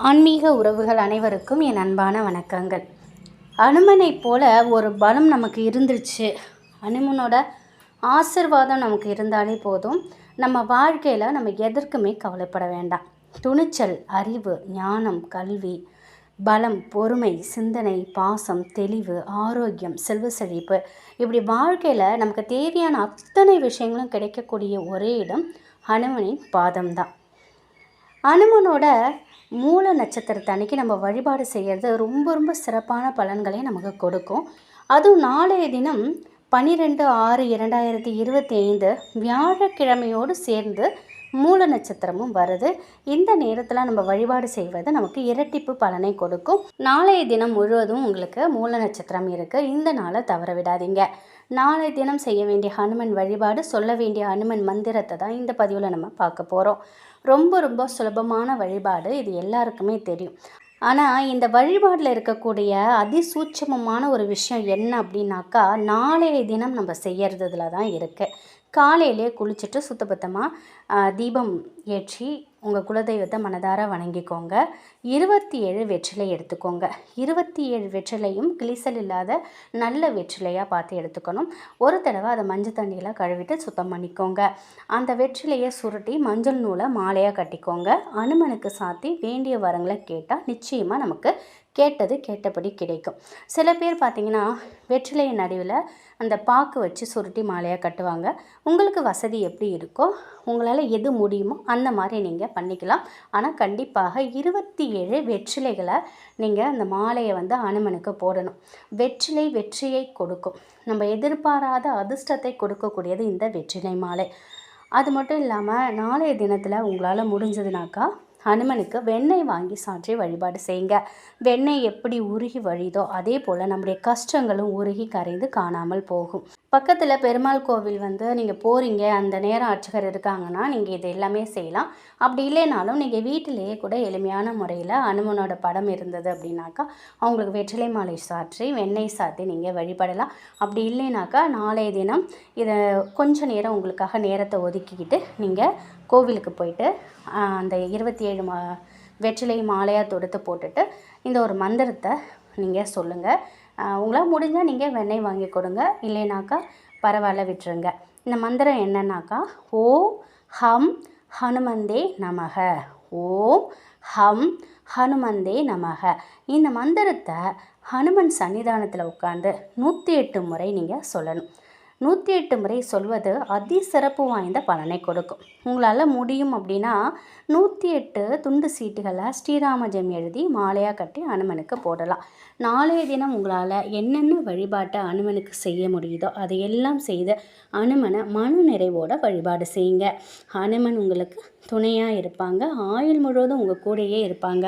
ஆன்மீக உறவுகள் அனைவருக்கும் என் அன்பான வணக்கங்கள். அனுமனைப் போல ஒரு பலம் நமக்கு இருந்துருச்சு அனுமனோட ஆசிர்வாதம் நமக்கு இருந்தாலே போதும். நம்ம வாழ்க்கையில் நம்ம எதற்குமே கவலைப்பட வேண்டாம். துணிச்சல் அறிவு ஞானம் கல்வி பலம் பொறுமை சிந்தனை பாசம் தெளிவு ஆரோக்கியம் செல்வ செழிப்பு இப்படி வாழ்க்கையில் நமக்கு தேவையான அத்தனை விஷயங்களும் கிடைக்கக்கூடிய ஒரே இடம் ஹனுமனின் பாதம்தான். அனுமனோட மூல நட்சத்திரத்தை அன்னைக்கு நம்ம வழிபாடு செய்கிறது ரொம்ப ரொம்ப சிறப்பான பலன்களை நமக்கு கொடுக்கும். அதுவும் நாளைய தினம் பன்னிரெண்டு ஆறு இரண்டாயிரத்தி இருபத்தி ஐந்து வியாழக்கிழமையோடு சேர்ந்து மூல நட்சத்திரமும் வருது. இந்த நேரத்தில் நம்ம வழிபாடு செய்வது நமக்கு இரட்டிப்பு பலனை கொடுக்கும். நாளைய தினம் முழுவதும் உங்களுக்கு மூல நட்சத்திரம் இருக்குது இந்த நாளை தவற விடாதீங்க. நாளை தினம் செய்ய வேண்டிய ஹனுமன் வழிபாடு சொல்ல வேண்டிய ஹனுமன் மந்திரத்தை தான் இந்த பதிவில் நம்ம பார்க்க போகிறோம் ரொம்ப ரொம்ப சுலபமான வழிபாடு. இது எல்லாருக்குமே தெரியும். ஆனால் இந்த வழிபாடில் இருக்கக்கூடிய அதிசூட்சமமான ஒரு விஷயம் என்ன அப்படின்னாக்கா நாளைய தினம் நம்ம செய்யறதுல தான் இருக்குது காலையிலே குளிச்சுட்டு சுத்தபத்தமாக தீபம் ஏற்றி உங்கள் குலதெய்வத்தை மனதார வணங்கிக்கோங்க. இருபத்தி ஏழு வெற்றிலை எடுத்துக்கோங்க. இருபத்தி ஏழு வெற்றிலையும் கிளிசல் இல்லாத நல்ல வெற்றிலையாக பார்த்து எடுத்துக்கணும். ஒரு தடவை அதை மஞ்சள் தண்ணியில் கழுவிட்டு சுத்தம் பண்ணிக்கோங்க. அந்த வெற்றிலையை சுருட்டி மஞ்சள் நூலை மாலையாக கட்டிக்கோங்க. அனுமனுக்கு சாத்தி வேண்டிய வரங்களை கேட்டால் நிச்சயமாக நமக்கு கேட்டது கேட்டபடி கிடைக்கும். சில பேர் பார்த்திங்கன்னா வெற்றிலையின் நடுவில் அந்த பாக்கு வச்சு சுருட்டி மாலையாக கட்டுவாங்க. உங்களுக்கு வசதி எப்படி இருக்கோ உங்களால் எது முடியுமோ அந்த மாதிரி நீங்கள் பண்ணிக்கலாம். ஆனால் கண்டிப்பாக இருபத்தி ஏழு வெற்றிலைகளை நீங்கள் அந்த மாலையை வந்து அனுமனுக்கு போடணும். வெற்றிலை வெற்றியை கொடுக்கும். நம்ம எதிர்பாராத அதிர்ஷ்டத்தை கொடுக்கக்கூடியது இந்த வெற்றிலை மாலை. அது மட்டும் இல்லாமல் நாளைய தினத்தில் உங்களால் முடிஞ்சதுனாக்கா ஹனுமனுக்கு வெண்ணெய் வாங்கி சாற்றி வழிபாடு செய்யுங்க. வெண்ணெய் எப்படி உருகி வழிதோ அதே போல் நம்முடைய கஷ்டங்களும் உருகி கரைந்து காணாமல் போகும். பக்கத்தில் பெருமாள் கோவில் வந்து நீங்கள் போகிறீங்க அந்த நேரம் அர்ச்சகர் இருக்காங்கன்னா நீங்கள் இது எல்லாமே செய்யலாம். அப்படி இல்லைனாலும் நீங்கள் வீட்டிலேயே கூட எளிமையான முறையில் அனுமனோட படம் இருந்தது அப்படின்னாக்கா அவங்களுக்கு வெற்றிலை மாலை சாற்றி வெண்ணெய் சாத்தி நீங்கள் வழிபடலாம். அப்படி இல்லைனாக்கா நாளைய தினம் இதை கொஞ்சம் நேரம் உங்களுக்காக நேரத்தை ஒதுக்கிக்கிட்டு நீங்கள் கோவிலுக்கு போயிட்டு அந்த இருபத்தி ஏழு மா வெற்றிலை மாலையாக தொடுத்து போட்டுட்டு இந்த ஒரு மந்திரத்தை நீங்கள் சொல்லுங்கள் உங்களால் முடிஞ்சால் நீங்கள் வெண்ணெய் வாங்கி கொடுங்க. இல்லைனாக்கா பரவாயில்ல விட்டுருங்க. இந்த மந்திரம் என்னன்னாக்கா ஓ ஹம் ஹனுமந்தே நமக. ஓம் ஹம் ஹனுமந்தே நமக. இந்த மந்திரத்தை ஹனுமன் சன்னிதானத்தில் உட்காந்து நூற்றி எட்டு முறை நீங்கள் சொல்லணும். நூற்றி எட்டு முறை சொல்வது அதி சிறப்பு வாய்ந்த பலனை கொடுக்கும். உங்களால் முடியும் அப்படின்னா நூற்றி எட்டு துண்டு சீட்டுகளை ஸ்ரீராமஜெயம் எழுதி மாலையாக கட்டி அனுமனுக்கு போடலாம். நாளைய தினம் உங்களால் என்னென்ன வழிபாட்டை அனுமனுக்கு செய்ய முடியுதோ அதையெல்லாம் செய்து அனுமனை மன நிறைவோட வழிபாடு செய்யுங்க. அனுமன் உங்களுக்கு துணையாக இருப்பாங்க. ஆயுள் முழுவதும் உங்கள் கூடயே இருப்பாங்க.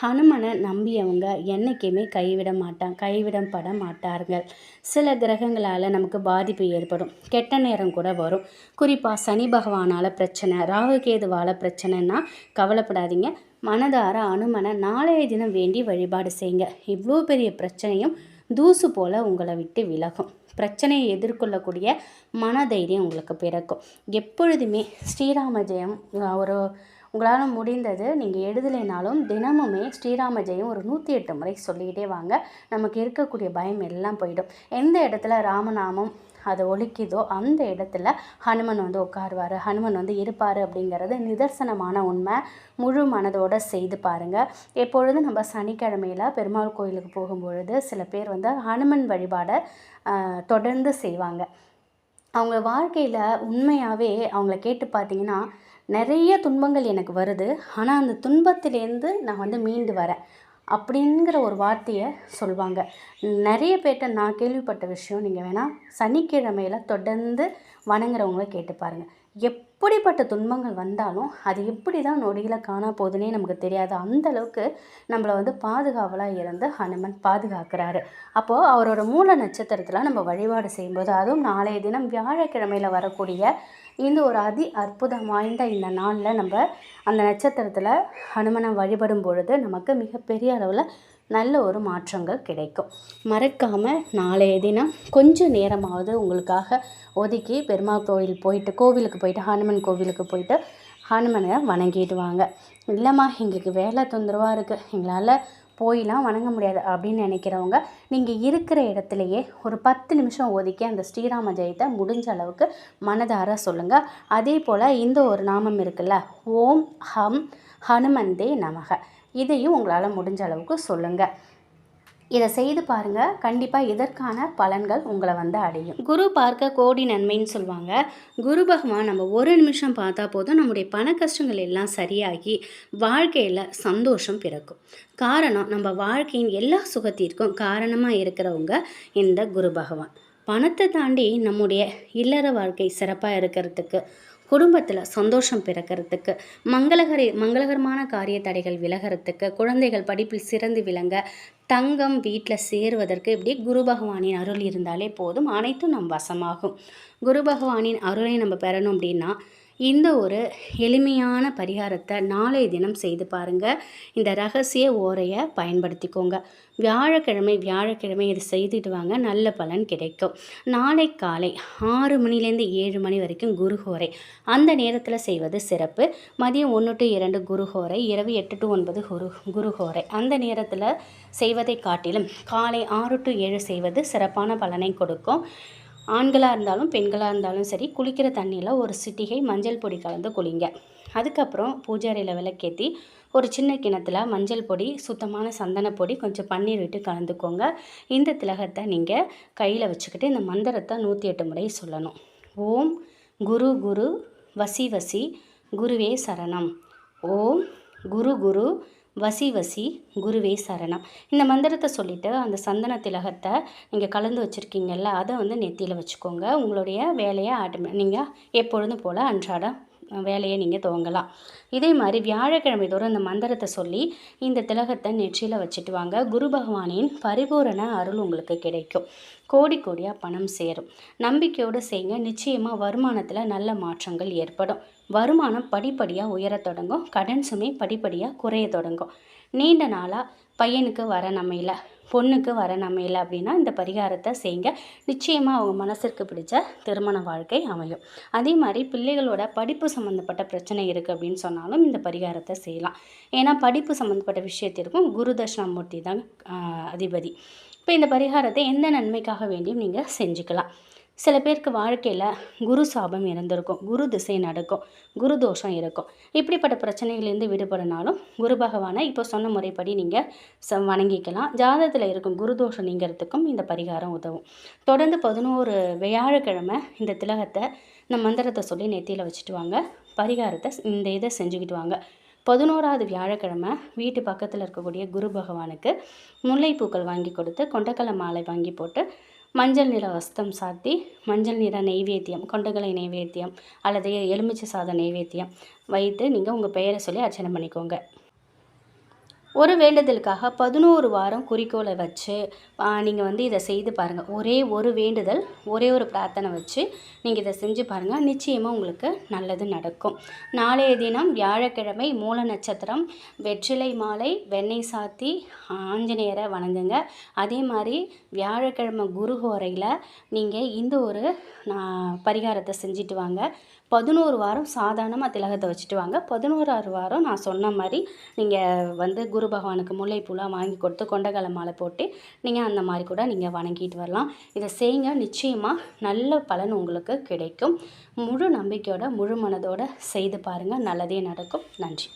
ஹனுமனை நம்பியவங்க என்றைக்குமே கைவிட மாட்டான் கைவிடப்பட மாட்டார்கள் சில கிரகங்களால் நமக்கு பாதிப்பு ஏற்படும். கெட்ட நேரம் கூட வரும். குறிப்பாக சனி பகவானால் பிரச்சனை ராகுகேதுவால் பிரச்சனைன்னா கவலைப்படாதீங்க. மனதார அனுமனை நாளைய தினம் வேண்டி வழிபாடு செய்யுங்க. இவ்வளோ பெரிய பிரச்சனையும் தூசு போல் உங்களை விட்டு விலகும். பிரச்சனையை எதிர்கொள்ளக்கூடிய மனதைரியம் உங்களுக்கு பிறக்கும். எப்பொழுதுமே ஸ்ரீராம ஜெயம் ஒரு உங்களால் முடிந்தது நீங்கள் எழுதலைனாலும் தினமுமே ஸ்ரீராம ஜெயம் ஒரு நூற்றி எட்டு முறை சொல்லிக்கிட்டே வாங்க. நமக்கு இருக்கக்கூடிய பயம் எல்லாம் போயிடும். எந்த இடத்துல ராமநாமம் அதை ஒழிக்குதோ அந்த இடத்துல ஹனுமன் வந்து உட்காருவார். ஹனுமன் வந்து இருப்பார் அப்படிங்கிறது நிதர்சனமான உண்மை. முழு மனதோடு செய்து பாருங்கள் எப்பொழுது நம்ம சனிக்கிழமையில் பெருமாள் கோயிலுக்கு போகும்பொழுது சில பேர் வந்து ஹனுமன் வழிபாடை தொடர்ந்து செய்வாங்க. அவங்க வாழ்க்கையில் உண்மையாகவே அவங்கள கேட்டு பார்த்தீங்கன்னா நிறைய துன்பங்கள் எனக்கு வருது. ஆனால் அந்த துன்பத்திலேருந்து நான் வந்து மீண்டு வரேன் அப்படிங்கிற ஒரு வார்த்தையை சொல்லுவாங்க நிறைய பேர்கிட்ட நான் கேள்விப்பட்ட விஷயம் நீங்கள் வேணால் சனிக்கிழமையில் தொடர்ந்து வணங்குறவங்கள கேட்டு பாருங்கள் எப்படிப்பட்ட துன்பங்கள் வந்தாலும் அது எப்படி தான் நொடியில் காணா போகுதுன்னே நமக்கு தெரியாது. அந்த அளவுக்கு நம்மளை வந்து பாதுகாவலாக இருந்து ஹனுமன் பாதுகாக்கிறாரு. அப்போது அவரோட மூல நட்சத்திரத்தில் நம்ம வழிபாடு செய்யும்போது அதுவும் நாளைய தினம் வியாழக்கிழமையில் வரக்கூடிய இந்த ஒரு அதி அற்புதம் வாய்ந்த இந்த நாளில் நம்ம அந்த நட்சத்திரத்தில் ஹனுமனை வழிபடும் பொழுது நமக்கு மிகப்பெரிய அளவில் நல்ல ஒரு மாற்றங்கள் கிடைக்கும். மறக்காமல் நாளைய தினம் கொஞ்சம் நேரமாவது உங்களுக்காக ஒதுக்கி பெருமாள் கோவில் போயிட்டு கோவிலுக்கு போயிட்டு ஹனுமன் கோவிலுக்கு போயிட்டு ஹனுமனை வணங்கிடுவாங்க இல்லைம்மா எங்களுக்கு வேலை தொந்தரவாக இருக்குது எங்களால் போயெலாம் வணங்க முடியாது அப்படின்னு நினைக்கிறவங்க நீங்கள் இருக்கிற இடத்துலையே ஒரு பத்து நிமிஷம் ஒதுக்கி அந்த ஸ்ரீராம ஜெயத்தை முடிஞ்ச அளவுக்கு மனதார சொல்லுங்கள் அதே போல் இந்த ஒரு நாமம் இருக்குல்ல ஓம் ஹம் ஹனுமந்தே நமக. இதையும் உங்களால் முடிஞ்ச அளவுக்கு சொல்லுங்கள் இதை செய்து பாருங்கள் கண்டிப்பாக இதற்கான பலன்கள் உங்களை வந்து அடையும். குரு பார்க்க கோடி நன்மைன்னு சொல்லுவாங்க. குரு பகவான் நம்ம ஒரு நிமிஷம் பார்த்தா போதும் நம்முடைய பண கஷ்டங்கள் எல்லாம் சரியாகி வாழ்க்கையில் சந்தோஷம் பிறக்கும். காரணம் நம்ம வாழ்க்கையின் எல்லா சுகத்திற்கும் காரணமாக இருக்கிறவங்க இந்த குரு பகவான். பணத்தை தாண்டி நம்முடைய இல்லற வாழ்க்கை சிறப்பாக இருக்கிறதுக்கு குடும்பத்தில் சந்தோஷம் பிறக்கிறதுக்கு மங்களகரி மங்களகரமான காரிய தடைகள் விலகிறதுக்கு குழந்தைகள் படிப்பில் சிறந்து விளங்க தங்கம் வீட்டில் சேருவதற்கு இப்படி குரு பகவானின் அருள் இருந்தாலே போதும். அனைத்தும் நம் வசமாகும். குரு பகவானின் அருளை நம்ம பெறணும் அப்படின்னா இந்த ஒரு எளிமையான பரிகாரத்தை நாளைய தினம் செய்து பாருங்கள் இந்த ரகசிய ஓரையை பயன்படுத்திக்கோங்க. வியாழக்கிழமை வியாழக்கிழமை இது செய்துட்டு வாங்க நல்ல பலன் கிடைக்கும். நாளை காலை ஆறு மணிலேருந்து ஏழு மணி வரைக்கும் குருஹோரை அந்த நேரத்தில் செய்வது சிறப்பு. மதியம் ஒன்று டு இரண்டு குருஹோரை இரவு எட்டு டு ஒன்பது குரு குருஹோரை அந்த நேரத்தில் செய்வதை காட்டிலும் காலை ஆறு டு ஏழு செய்வது சிறப்பான பலனை கொடுக்கும். ஆண்களாக இருந்தாலும் பெண்களாக இருந்தாலும் சரி குளிக்கிற தண்ணியில் ஒரு சிட்டிகை மஞ்சள் பொடி கலந்து குளிங்க. அதுக்கப்புறம் பூஜாரியில் விளக்கேற்றி ஒரு சின்ன கிணத்துல மஞ்சள் பொடி சுத்தமான சந்தன பொடி கொஞ்சம் பன்னீர் விட்டு கலந்துக்கோங்க. இந்த திலகத்தை நீங்கள் கையில் வச்சுக்கிட்டு இந்த மந்திரத்தை நூற்றி எட்டு முறை சொல்லணும். ஓம் குரு குரு வசி வசி குருவே சரணம். ஓம் குரு குரு வசி வசி குருவே சரணம். இந்த மந்திரத்தை சொல்லிவிட்டு அந்த சந்தன திலகத்தை நீங்கள் கலந்து வச்சுருக்கீங்கல்ல அதை வந்து நெத்தியில் வச்சுக்கோங்க. உங்களுடைய வேலையை ஆட்டோமே நீங்கள் எப்பொழுதும் போல் அன்றாடம் வேலையை நீங்கள் துவங்கலாம். இதே மாதிரி வியாழக்கிழமை தோறும் இந்த மந்திரத்தை சொல்லி இந்த திலகத்தை நெற்றியில் வச்சுட்டு வாங்க. குரு பகவானின் பரிபூரண அருள் உங்களுக்கு கிடைக்கும். கோடி கோடியாக பணம் சேரும். நம்பிக்கையோடு செய்யுங்க நிச்சயமாக வருமானத்தில் நல்ல மாற்றங்கள் ஏற்படும். வருமானம் படிப்படியாக உயரத் தொடங்கும். கடன் சுமை படிப்படியாக குறைய தொடங்கும். நீண்ட நாளாக பையனுக்கு வர நம்மையில் பொண்ணுக்கு வர நம்மையில் அப்படின்னா இந்த பரிகாரத்தை செய்யுங்க நிச்சயமாக அவங்க மனசிற்கு பிடிச்ச திருமண வாழ்க்கை அமையும். அதே மாதிரி பிள்ளைகளோட படிப்பு சம்மந்தப்பட்ட பிரச்சனை இருக்குது அப்படின்னு சொன்னாலும் இந்த பரிகாரத்தை செய்யலாம். ஏன்னா படிப்பு சம்மந்தப்பட்ட விஷயத்திற்கும் குரு தட்சிணாமூர்த்தி தான் அதிபதி. இப்போ இந்த பரிகாரத்தை எந்த நன்மைக்காக வேண்டியும் நீங்கள் செஞ்சுக்கலாம். சில பேருக்கு வாழ்க்கையில் குரு சாபம் இருந்திருக்கும் குரு திசை நடக்கும் குரு தோஷம் இருக்கும். இப்படிப்பட்ட பிரச்சனைகள்லேருந்து விடுபடனாலும் குரு பகவானை இப்போ சொன்ன முறைப்படி நீங்கள் ச வணங்கிக்கலாம். ஜாதகத்தில் இருக்கும் குரு தோஷம் நீங்கிறதுக்கும் இந்த பரிகாரம் உதவும். தொடர்ந்து பதினோரு வியாழக்கிழமை இந்த திலகத்தை இந்த மந்திரத்தை சொல்லி நெத்தியில் வச்சுட்டு வாங்க. பரிகாரத்தை இந்த இதை செஞ்சுக்கிட்டு வாங்க. பதினோராவது வியாழக்கிழமை வீட்டு பக்கத்தில் இருக்கக்கூடிய குரு பகவானுக்கு முல்லைப்பூக்கள் வாங்கி கொடுத்து கொண்டக்கலை மாலை வாங்கி போட்டு மஞ்சள் நிற வஸ்தம் சாத்தி மஞ்சள் நிற நெய்வேத்தியம் கொண்டகலை நெய்வேத்தியம் அல்லது எலுமிச்சை சாதம் நெய்வேத்தியம் வைத்து நீங்கள் உங்கள் பெயரை சொல்லி அர்ச்சனை பண்ணிக்கோங்க. ஒரு வேண்டுதலுக்காக பதினோரு வாரம் குறிக்கோளை வச்சு நீங்கள் வந்து இதை செய்து பாருங்கள் ஒரே ஒரு வேண்டுதல் ஒரே ஒரு பிரார்த்தனை வச்சு நீங்கள் இதை செஞ்சு பாருங்கள் நிச்சயமாக உங்களுக்கு நல்லது நடக்கும். நாளைய தினம் வியாழக்கிழமை மூல நட்சத்திரம் வெற்றிலை மாலை வெண்ணெய் சாத்தி ஆஞ்சநேயரை வணங்குங்க. அதே மாதிரி வியாழக்கிழமை குருஹோரையில் நீங்கள் இந்த ஒரு பரிகாரத்தை செஞ்சுட்டு வாங்க. பதினோரு வாரம் சாதாரணமாக திலகத்தை வச்சுட்டு வாங்க. பதினோராறு வாரம் நான் சொன்ன மாதிரி நீங்கள் வந்து குரு பகவானுக்கு முல்லைப்பூலாம் வாங்கி கொடுத்து கொண்டகல மாலை போட்டு நீங்கள் அந்த மாதிரி கூட நீங்கள் வணங்கிட்டு வரலாம். இதை செய்யுங்க. நிச்சயமாக நல்ல பலன் உங்களுக்கு கிடைக்கும். முழு நம்பிக்கையோட முழு மனதோடு செய்து பாருங்கள் நல்லதே நடக்கும். நன்றி.